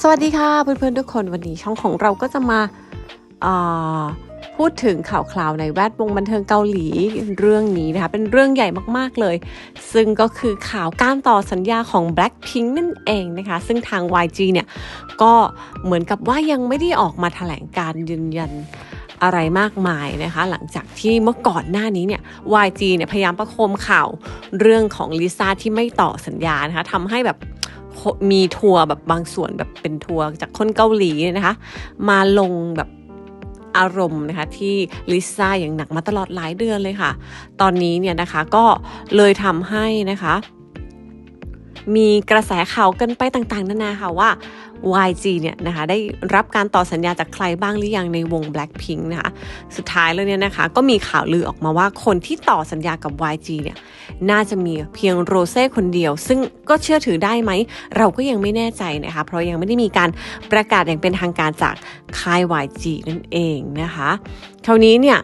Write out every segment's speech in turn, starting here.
สวัสดีค่ะเพื่อนๆทุกคนวันนี้ช่องของเราก็จะมาาพูดถึงข่าวคราวในแวดวงบันเทิงเกาหลีเรื่องนี้นะคะเป็นเรื่องใหญ่มากๆเลย ซึ่งก็คือข่าวการต่อสัญญาของ Blackpink นั่นเองนะคะซึ่งทาง YG เนี่ยก็เหมือนกับว่ายังไม่ได้ออกมาแถลงการยืนยันอะไรมากมายนะคะ หลังจากที่เมื่อก่อนหน้านี้เนี่ย YG เนี่ยพยายามประโคมข่าวเรื่องของลิซ่าที่ไม่ต่อสัญญานะคะทำให้แบบ มีทัวร์แบบบางส่วนแบบเป็นทัวร์จากคนเกาหลีเนี่ยนะคะ มาลงแบบอารมณ์นะคะที่ลิซ่าอย่างหนักมาตลอดหลายเดือนเลยค่ะ ตอนนี้เนี่ยนะคะก็เลยทำให้นะคะ มีกระแสข่าวกันไปต่างๆ นานาค่ะว่า YG เนี่ยนะคะได้รับการต่อสัญญาจากใครบ้างหรือยังในวง Blackpink นะคะสุดท้ายแล้วเนี่ยนะคะก็มีข่าวลือออกมาว่าคนที่ต่อสัญญากับ YG เนี่ยน่าจะมีเพียงโรเซ่คนเดียว ซึ่งก็เชื่อถือได้ไหม เราก็ยังไม่แน่ใจนะคะเพราะยังไม่ได้มีการประกาศอย่างเป็นทางการจากค่าย YG นั่นเองนะคะคราวนี้เนี่ย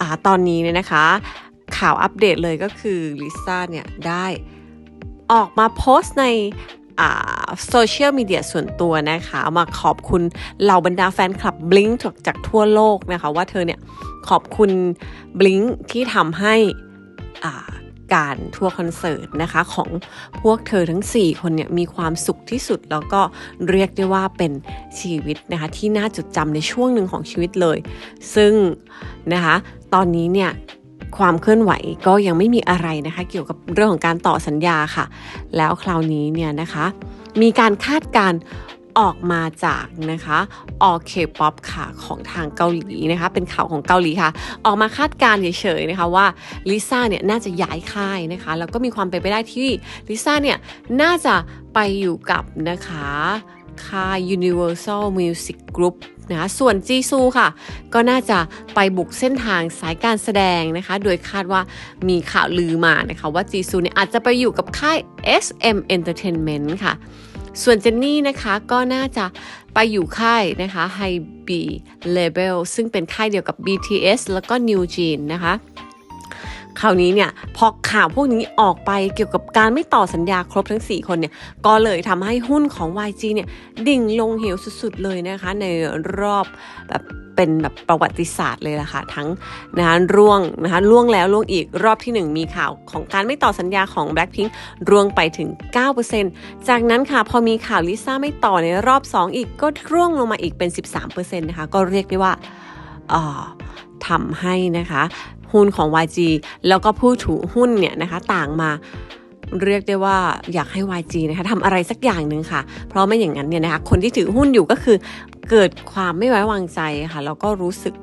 อตอนนี้เนี่ยนะคะข่าวอัปเดตเลยก็คือลิซ่าเนี่ยได้ ออกมาโพสต์ในโซเชียลมีเดียส่วนตัวนะคะ มาขอบคุณเหล่าบรรดาแฟนคลับบลิงจากจากทั่วโลกนะคะ ว่าเธอเนี่ยขอบคุณบลิงที่ทำให้การทัวร์คอนเสิร์ตนะคะของพวกเธอทั้ง 4 คนเนี่ยมีความสุขที่สุดแล้วก็เรียกได้ว่าเป็นชีวิตนะคะที่น่าจดจำในช่วงหนึ่งของชีวิตเลย ซึ่งนะคะตอนนี้เนี่ย ความเคลื่อนไหวก็ยังไม่มีอะไรนะคะ เกี่ยวกับเรื่องของการต่อสัญญาค่ะ แล้วคราวนี้เนี่ยนะคะ มีการคาดการออกมาจากนะคะออเคป๊อปค่ะของทางเกาหลีนะคะ เป็นข่าวของเกาหลีค่ะ ออกมาคาดการเฉยๆนะคะว่าลิซ่าเนี่ยน่าจะย้ายค่ายนะคะ แล้วก็มีความเป็นไปได้ที่ลิซ่าเนี่ยน่าจะไปอยู่กับนะคะค่าย Universal Music Group นะคะส่วนจีซูค่ะ ก็น่าจะไปบุกเส้นทางสายการแสดงนะคะ โดยคาดว่ามีข่าวลือมานะคะว่าจีซูเนี่ยอาจจะไปอยู่กับค่าย SM Entertainment ค่ะ ส่วนเจนนี่นะคะก็น่าจะไปอยู่ค่ายนะคะ High B Label ซึ่งเป็นค่ายเดียวกับ BTS แล้วก็ New Jeans นะคะ คราวนี้เนี่ยพอข่าวพวกนี้ออกไปเกี่ยวกับการไม่ต่อสัญญาครบทั้ง 4 คนเนี่ยก็เลยทำให้หุ้นของ YG เนี่ยดิ่งลงเหวสุดๆเลยนะคะในรอบแบบเป็นแบบประวัติศาสตร์เลยล่ะค่ะทั้งนะคะร่วงนะคะร่วงแล้วร่วงอีกรอบที่ 1 มีข่าวของการไม่ต่อสัญญาของ Blackpink ร่วงไปถึง 9%จากนั้นค่ะพอมีข่าวลิซ่าไม่ต่อในรอบ 2 อีกก็ร่วงลงมาอีกเป็น 13%นะคะก็เรียกได้ว่าทำให้นะคะ หุ้นของ YG แล้วก็ผู้ถือหุ้นเนี่ยนะคะต่างมาเรียกได้ว่าอยากให้ YG นะคะทำอะไรสักอย่างหนึ่งค่ะ เพราะไม่อย่างนั้นเนี่ยนะคะคนที่ถือหุ้นอยู่ก็คือเกิดความไม่ไว้วางใจค่ะแล้วก็รู้สึก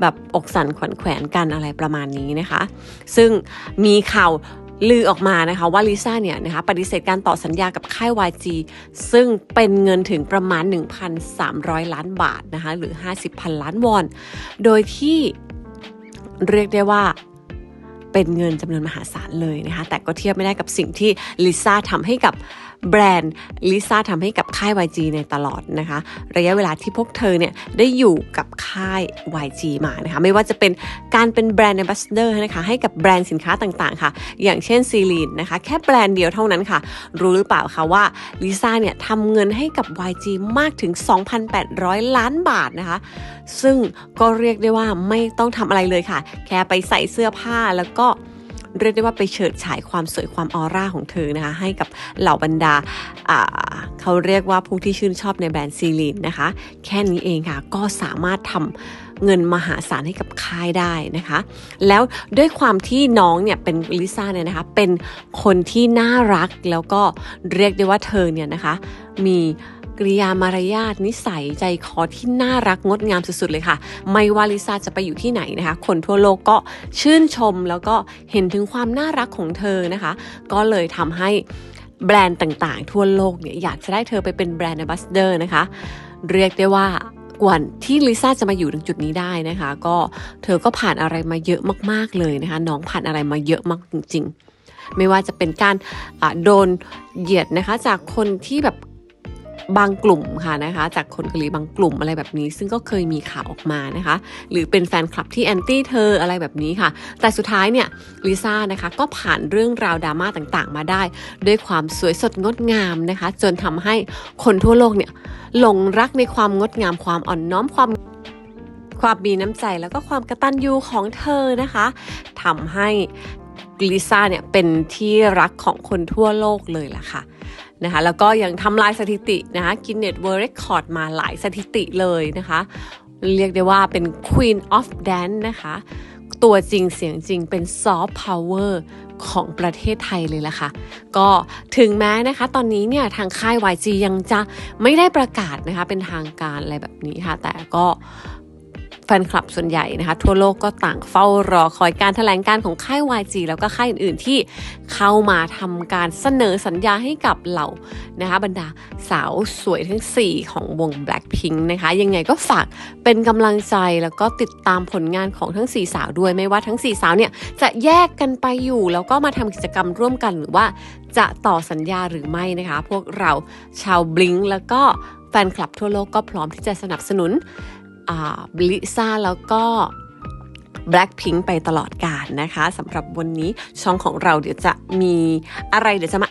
แบบอกสั่นขวัญแขวนกันอะไรประมาณนี้นะคะ ซึ่งมีข่าวลือออกมานะคะว่าลิซ่าเนี่ยนะคะปฏิเสธการต่อสัญญากับค่าย YG ซึ่งเป็นเงินถึงประมาณ 1,300 ล้านบาทนะคะหรือ 50พันล้านวอน โดยที่ เรียกได้ว่าเป็นเงินจำนวนมหาศาลเลยนะคะ แต่ก็เทียบไม่ได้กับสิ่งที่ลิซ่าทำให้กับ แบรนด์ลิซ่าทำให้กับค่าย YG ในตลอดนะคะ ระยะเวลาที่พวกเธอเนี่ยได้อยู่กับค่าย YG มานะคะไม่ว่าจะเป็นการเป็นแบรนด์ a m b a s s a d o r นะคะให้กับแบรนด์สินค้าต่างๆ ค่ะ อย่างเช่นซีลีนนะคะแค่แบรนด์เดียวเท่านั้นค่ะ รู้หรือเปล่าคะว่าลิซ่าเนี่ยทำเงินให้กับ YG มากถึง 2,800 ล้านบาทนะคะ ซึ่งก็เรียกได้ว่าไม่ต้องทำอะไรเลยค่ะ แค่ไปใส่เสื้อผ้าแล้วก็ เรียกได้ว่าไปเฉิดฉายความสวยความออร่าของเธอนะคะให้กับเหล่าบรรดาเขาเรียกว่าผู้ที่ชื่นชอบในแบรนด์ซีลีนนะคะ แค่นี้เองค่ะ ก็สามารถทำเงินมหาศาลให้กับค่ายได้นะคะ แล้วด้วยความที่น้องเนี่ยเป็นลิซ่าเนี่ยนะคะ เป็นคนที่น่ารักแล้วก็เรียกได้ว่าเธอเนี่ยนะคะ มี กริยามารยาทนิสัยใจคอที่น่ารักงดงามสุดๆเลยค่ะ ไม่ว่าลิซ่าจะไปอยู่ที่ไหนนะคะ คนทั่วโลกก็ชื่นชมแล้วก็เห็นถึงความน่ารักของเธอนะคะ ก็เลยทำให้แบรนด์ต่างๆ ทั่วโลกเนี่ยอยากจะได้เธอไปเป็นแบรนด์บาสเดอร์นะคะ เรียกได้ว่ากว่าที่ลิซ่าจะมาอยู่ถึงจุดนี้ได้นะคะ ก็เธอก็ผ่านอะไรมาเยอะมากๆเลยนะคะ น้องผ่านอะไรมาเยอะมากจริง ๆ ไม่ว่าจะเป็นการโดนเหยียดนะคะ จากคนที่แบบ บางกลุ่มค่ะนะคะจากคนเกาหลีบางกลุ่มอะไรแบบนี้ ซึ่งก็เคยมีข่าวออกมานะคะ หรือเป็นแฟนคลับที่แอนตี้เธออะไรแบบนี้ค่ะ แต่สุดท้ายเนี่ยลิซ่านะคะก็ผ่านเรื่องราวดราม่าต่างๆ มาได้ ด้วยความสวยสดงดงามนะคะ จนทำให้คนทั่วโลกเนี่ยหลงรักในความงดงามความอ่อนน้อมความความมีน้ำใจแล้วก็ความกระตันยูของเธอนะคะทำให้ลิซ่าเนี่ยเป็นที่รักของคนทั่วโลกเลยล่ะค่ะ นะคะแล้วก็ยังทำลายสถิตินะคะกินเน็ตเวิร์เรคคอร์ดมาหลายสถิติเลยนะคะ เรียกได้ว่าเป็น Queen of Dance นะคะ ตัวจริงเสียงจริงเป็นซอฟต์พาวเวอร์ของประเทศไทยเลยล่ะค่ะ ก็ถึงแม้นะคะ ตอนนี้เนี่ยทางค่าย YG ยังจะไม่ได้ประกาศนะคะเป็นทางการอะไรแบบนี้ค่ะ แต่ก็ ฟนคลับส่วนใหญ่นะคะ ทั่วโลกก็ต่างเฝ้ารอคอยการถแถลงการของค่าย YG แล้วก็ค่ายอื่นๆที่เข้ามาทำการเสนอสัญญาให้กับเหล่านะคะบรรดาสาวสวยทั้ง 4 ของวง Blackpink นะคะ ยังไงก็ฝากเป็นกำลังใจแล้วก็ติดตามผลงานของทั้ง 4 สาวด้วยไม่ว่าทั้ง 4 สาวเนี่ยจะแยกกันไปอยู่แล้วก็มาทำกิจกรรมร่วมกันหรือว่าจะต่อสัญญาหรือไม่นะคะ พวกเราชาวบลิงแล้วก็แฟนคลับทั่วโลกก็พร้อมที่จะสนับสนุน บลิซ่าแล้วก็ Blackpink ไปตลอดกาลนะคะสำหรับวันนี้ช่องของเราเดี๋ยวจะมีอะไรเดี๋ยวจะมา